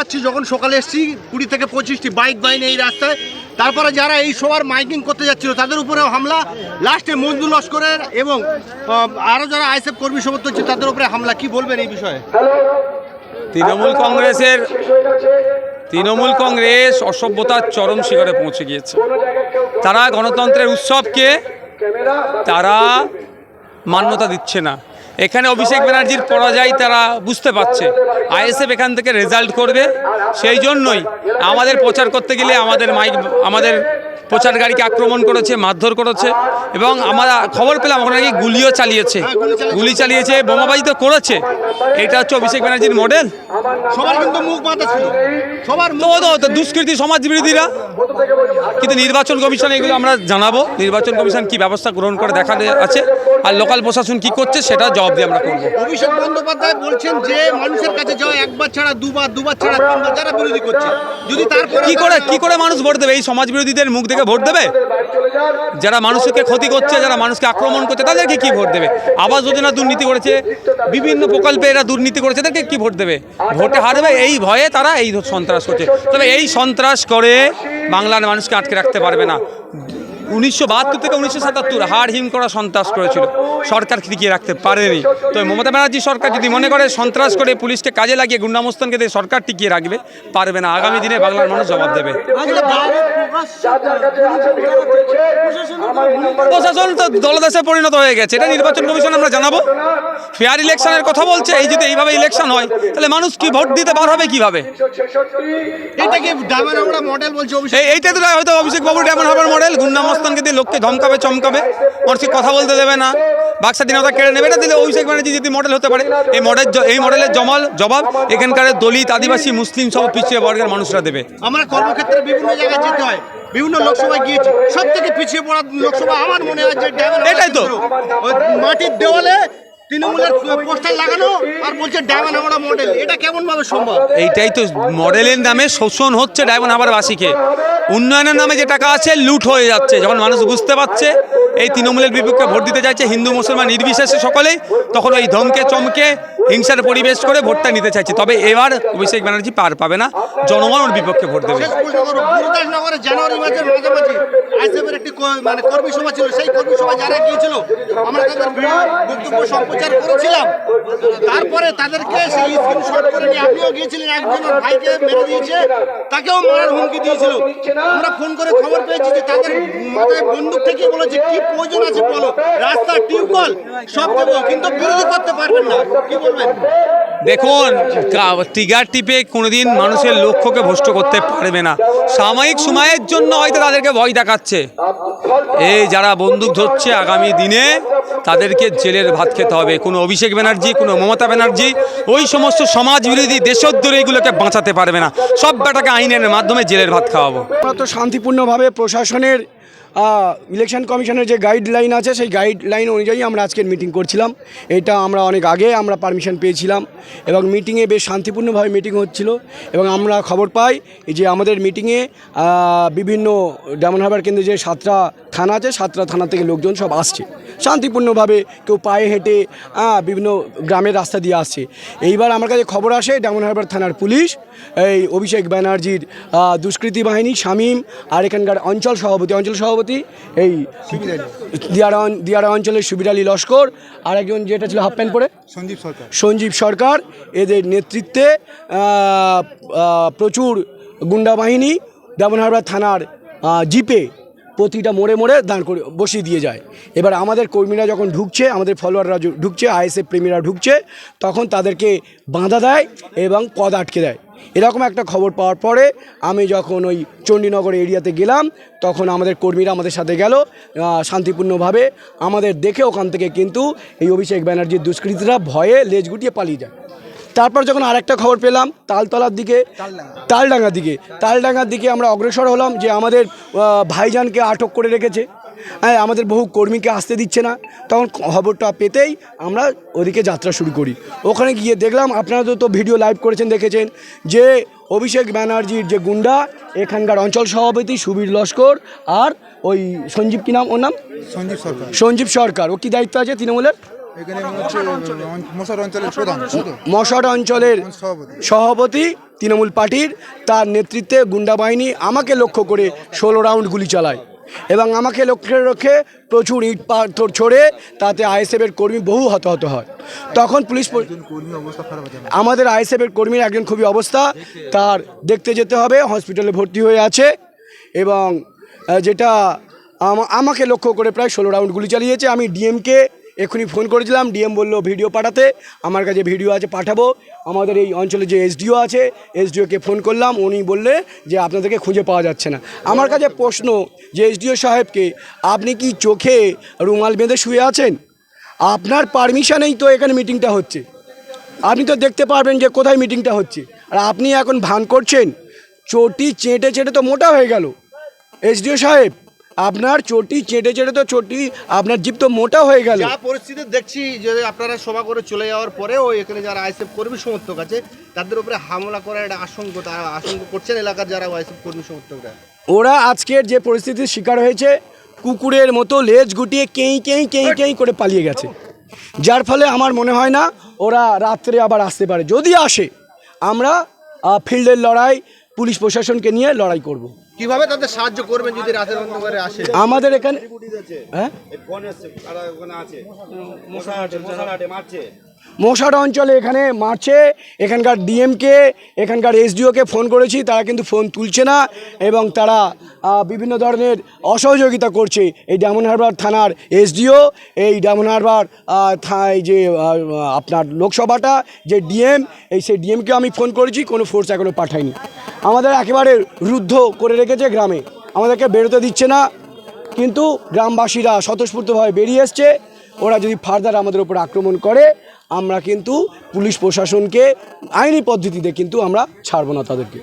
পাচ্ছি যখন সকালে এসেছি কুড়ি থেকে পঁচিশটি বাইক বাইন এই রাস্তায়। তারপরে যারা এই সবার মাইকিং করতে যাচ্ছিল তাদের উপরেও হামলা। লাস্টে মজদু লস্করের এবং আরও যারা আইএসএফ কর্মী সমর্থন হচ্ছে তাদের উপরে হামলা। কি বলবেন এই বিষয়ে? তৃণমূল কংগ্রেসের তৃণমূল কংগ্রেস অসভ্যতার চরম শিখরে পৌঁছে গিয়েছে। তারা গণতন্ত্রের উৎসবকে তারা মান্যতা দিচ্ছে না। এখানে অভিষেক ব্যানার্জির পরাজয় তারা বুঝতে পারছে। আইএসএফ এখান থেকে রেজাল্ট করবে। সেই জন্যই আমাদের প্রচার করতে গেলে আমাদের মাইক আমাদের প্রচার গাড়িকে আক্রমণ করেছে মারধর করেছে এবং আমরা খবর পেলাম ওখানে নাকি গুলিও চালিয়েছে। গুলি চালিয়েছে বোমাবাজি তো করেছে। এটা হচ্ছে অভিষেক ব্যানার্জির মডেল। সবার কিন্তু মুখ বাঁধা ছিল। সবার তো মুখ তো তো দুষ্কৃতী সমাজ বিরোধীরা। কিন্তু নির্বাচন কমিশন এগুলো আমরা জানাব। নির্বাচন কমিশন কি ব্যবস্থা গ্রহণ করে দেখা আছে আর লোকাল প্রশাসন কি করছে সেটা জবাব দিয়ে আমরা করব। অভিষেক বন্দ্যোপাধ্যায় বলছেন যে মানুষের কাছে যাওয়া একবার ছাড়া দুবার দুবার ছাড়া তিনবার যারা বিরোধী করছে যদি তারপরে কি করে কি করে মানুষ ভোট দেবে? এই সমাজ বিরোধীদের মুখ দেখে ভোট দেবে? যারা মানুষকে ক্ষতি করছে, যারা মানুষকে আক্রমণ করছে, তাদেরকে কি ভোট দেবে? আবাস যোজনা দুর্নীতি করেছে, বিভিন্ন প্রকল্পে এরা দুর্নীতি করেছে, তাদেরকে কি ভোট দেবে? ভোটে হারবে, এই ভয়ে তারা এই সন্ত্রাস করছে। তবে এই সন্ত্রাস করে বাংলার মানুষকে আটকে রাখতে পারবে না। উনিশশো বাহাত্তর থেকে উনিশশো সাতাত্তর হাড় হিম করা সন্ত্রাস করেছিল। সরকার টিকিয়ে রাখতে পারেনি। তো মমতা ব্যানার্জি সরকার যদি মনে করে সন্ত্রাস করে পুলিশকে কাজে লাগিয়ে গুন্ডামস্তানকে দিয়ে সরকার টিকিয়ে রাখবে পারবে না। আগামী দিনে বাংলার মানুষ জবাব দেবে। প্রশাসন তো দলদেশে পরিণত হয়ে গেছে। এটা নির্বাচন কমিশন আমরা জানাব। ফেয়ার ইলেকশনের কথা বলছে এই যদি এইভাবে ইলেকশন হয় তাহলে মানুষ কি ভোট দিতে বার হবে কীভাবে? এটা কি ডায়মন্ড আমরা মডেল বলছে অভিষেক। এই তো হয়তো অভিষেক বাবুর এমন হবার মডেল গুন্ডামস্তানকে দিয়ে লোককে ধমকাবে চমকাবে মানুষকে কথা বলতে দেবে না। বাক স্বাধীনতা কেড়ে নেবে এটা দিলে অভিষেক ব্যানার্জি যদি মডেল হতে পারে। এই মডেল এই মডেলের জমাল জবাব এখানকার দলিত আদিবাসী মুসলিম সব পিছিয়ে বর্গের মানুষরা দেবে। আমরা কর্মক্ষেত্রে বিভিন্ন জায়গায় যেতে হয় বিভিন্ন লোকসভায় গিয়েছি। সব থেকে পিছিয়ে পড়া লোকসভা আমার মনে হয় যে এটাই তো। মাটির দেওয়ালে তৃণমূলের পোস্টার লাগানো আর বলছে ডায়মন্ড আমরা মডেল এটা কেমন ভাবে সম্ভব? এইটাই তো মডেলের নামে শোষণ হচ্ছে ডায়মন্ড হাবারবাসীকে উন্নয়নের নামে যে টাকা আছে, লুট হয়ে যাচ্ছে। যখন মানুষ বুঝতে পারছে, এই তৃণমূলের বিপক্ষে ভোট দিতে চাইছে হিন্দু, মুসলমান, নির্বিশেষে সকলেই, তখন ওই ধমকে, চমকে, হিংসার পরিবেশ করে ভোটটা নিতে চাইছে। তবে এবার অভিষেক ব্যানার্জি পার পাবে না, জনগণ ওর বিপক্ষে ভোট দেবে। একটি মানে কর্মী সভা ছিল, সেই যারা গিয়েছিল, আমরা তারপরে তাদেরকে আপনিও গিয়েছিলেন দিয়েছে, তাকেও মারার হুমকি দিয়েছিল। আমরা ফোন করে খবর পেয়েছি যে তাদের মাথায় বন্দুক থেকে বলেছে, কি প্রয়োজন আছে বলো? রাস্তা টিউবওয়েল সব দেবো, কিন্তু বিরোধী করতে পারবেন না। কি বলবেন? দেখুন টিগার টিপে কোনোদিন মানুষের লক্ষ্যকে ভ্রষ্ট করতে পারবে না। সাময়িক সময়ের জন্য হয়তো তাদেরকে ভয় দেখাচ্ছে। এই যারা বন্দুক ধরছে আগামী দিনে, তাদেরকে জেলের ভাত খেতে হবে। কোনো অভিষেক ব্যানার্জি, কোনো মমতা ব্যানার্জি, ওই সমস্ত সমাজ বিরোধী দেশদ্রোহী এগুলোকে বাঁচাতে পারবে না। সব বেটাকে আইনের মাধ্যমে জেলের ভাত খাওয়াবো। তো শান্তিপূর্ণভাবে প্রশাসনের ইলেকশন কমিশনের যে গাইডলাইন আছে, সেই গাইডলাইন অনুযায়ী আমরা আজকের মিটিং করছিলাম। এটা আমরা অনেক আগে আমরা পারমিশন পেয়েছিলাম এবং মিটিংয়ে বেশ শান্তিপূর্ণভাবে মিটিং হচ্ছিল এবং আমরা খবর পাই যে আমাদের মিটিংয়ে বিভিন্ন ডায়মন্ড হারবার কেন্দ্রে যে সাতটা থানা আছে, সাতটা থানা থেকে লোকজন সব আসছে। শান্তিপূর্ণভাবে কেউ পায়ে হেঁটে বিভিন্ন গ্রামের রাস্তা দিয়ে আসছে। এইবার আমার কাছে খবর আসে ডায়মন্ড হারবার থানার পুলিশ এই অভিষেক ব্যানার্জির দুষ্কৃতী বাহিনী শামীম আর এখানকার অঞ্চল সভাপতি অঞ্চল সভাপতি এই দিয়ারা দিয়ারা অঞ্চলের সুবির আলী লস্কর আর একজন যেটা ছিল হাফ প্যান্ট পরে? সঞ্জীব সরকার। সঞ্জীব সরকার এদের নেতৃত্বে প্রচুর গুন্ডা বাহিনী ডায়মন্ড হারবার থানার জিপে প্রতিটা মোড়ে মোড়ে দাঁড় করে বসিয়ে দিয়ে যায়। এবার আমাদের কর্মীরা যখন ঢুকছে, আমাদের ফলোয়াররা ঢুকছে, আইএসএফ প্রেমীরা ঢুকছে, তখন তাদেরকে বাঁধা দেয় এবং পদ আটকে দেয়। এরকম একটা খবর পাওয়ার পরে আমি যখন ওই চণ্ডীনগর এরিয়াতে গেলাম, তখন আমাদের কর্মীরা আমাদের সাথে গেল শান্তিপূর্ণভাবে। আমাদের দেখে ওখান থেকে কিন্তু এই অভিষেক ব্যানার্জির দুষ্কৃতীরা ভয়ে লেজ গুটিয়ে পালিয়ে যায়। তারপর যখন আরেকটা খবর পেলাম তালতলার দিকে তালডাঙ্গার দিকে। তালডাঙ্গার দিকে আমরা অগ্রসর হলাম যে আমাদের ভাইজানকে আটক করে রেখেছে। হ্যাঁ আমাদের বহু কর্মীকে আসতে দিচ্ছে না। তখন খবরটা পেতেই আমরা ওদিকে যাত্রা শুরু করি। ওখানে গিয়ে দেখলাম আপনারা তো তো ভিডিও লাইভ করেছেন দেখেছেন যে অভিষেক ব্যানার্জির যে গুন্ডা এখানকার অঞ্চল সভাপতি সুবীর লস্কর আর ওই সঞ্জীব কি নাম ওর নাম? সঞ্জীব সরকার। সঞ্জীব সরকার। ও কি দায়িত্ব আছে তৃণমূলের? এখানে মশার অঞ্চলের। প্রধান। সভাপতি। তৃণমূল পার্টির তার নেতৃত্বে গুন্ডা বাহিনী আমাকে লক্ষ্য করে ষোলো রাউন্ড গুলি চালায় এবং আমাকে লক্ষ্যে রক্ষে প্রচুর ইট পাথর ছড়ে তাতে আইএসএফের কর্মী বহু হতাহত হয়। তখন পুলিশ আমাদের আইএসএফের কর্মীর একজন খুবই অবস্থা তার দেখতে যেতে হবে হসপিটালে ভর্তি হয়ে আছে এবং যেটা আমাকে লক্ষ্য করে প্রায় ষোলো রাউন্ড গুলি চালিয়েছে। আমি ডিএমকে এক্ষুনি ফোন করেছিলাম, ডিএম বলল ভিডিও পাঠাতে, আমার কাছে ভিডিও আছে, পাঠাবো। আমাদের এই অঞ্চলে যে এসডিও আছে, এসডিওকে ফোন করলাম, উনি বললে যে আপনাদেরকে খুঁজে পাওয়া যাচ্ছে না। আমার কাছে প্রশ্ন, যে এসডিও সাহেবকে, আপনি কি চোখে রুমাল বেঁধে শুয়ে আছেন? আপনার পারমিশনেই তো এখানে মিটিংটা হচ্ছে। আপনি তো দেখতে পারবেন যে কোথায় মিটিংটা হচ্ছে। আর আপনি এখন ভান করছেন, চটি চেটে চেটে তো মোটা হয়ে গেল। এসডিও সাহেব আপনার চটি চেটে চেটে তো চটি আপনার জিপ তো মোটা হয়ে গেল। যা পরিস্থিতি দেখছি যে আপনারা সভা করে চলে যাওয়ার পরে পরেও এখানে যারা আইসএফ কর্মী সমর্থক আছে তাদের উপরে হামলা করার একটা আশঙ্ক তারা আশঙ্কা করছেন এলাকার যারা আইসএফ কর্মী সমর্থকরা। ওরা আজকের যে পরিস্থিতির শিকার হয়েছে কুকুরের মতো লেজ গুটিয়ে কেই কেই কেই কেই করে পালিয়ে গেছে। যার ফলে আমার মনে হয় না ওরা রাত্রে আবার আসতে পারে। যদি আসে আমরা ফিল্ডের লড়াই পুলিশ প্রশাসনকে নিয়ে লড়াই করব। কীভাবে তাদের সাহায্য করবেন যদি রাতের অন্ধকারে আসে? আমাদের এখানে হ্যাঁ? মশাট অঞ্চলে এখানে মারছে, এখানকার ডিএমকে, এখানকার এসডিওকে ফোন করেছি, তারা কিন্তু ফোন তুলছে না এবং তারা বিভিন্ন ধরনের অসহযোগিতা করছে। এই ডায়মন্ড হারবার থানার এসডিও, এই ডায়মন্ড হারবার যে আপনার লোকসভাটা, যে ডিএম, এই সেই ডিএমকে আমি ফোন করেছি, কোনো ফোর্স এখনও পাঠায়নি। আমাদের একেবারে রুদ্ধ করে রেখেছে গ্রামে। আমাদেরকে বেরোতে দিচ্ছে না, কিন্তু গ্রামবাসীরা স্বতঃস্ফূর্তভাবে বেরিয়ে এসছে। ওরা যদি ফার্দার আমাদের উপর আক্রমণ করে আমরা কিন্তু পুলিশ প্রশাসনকে আইনি পদ্ধতিতে কিন্তু আমরা ছাড়বো না তাদেরকে।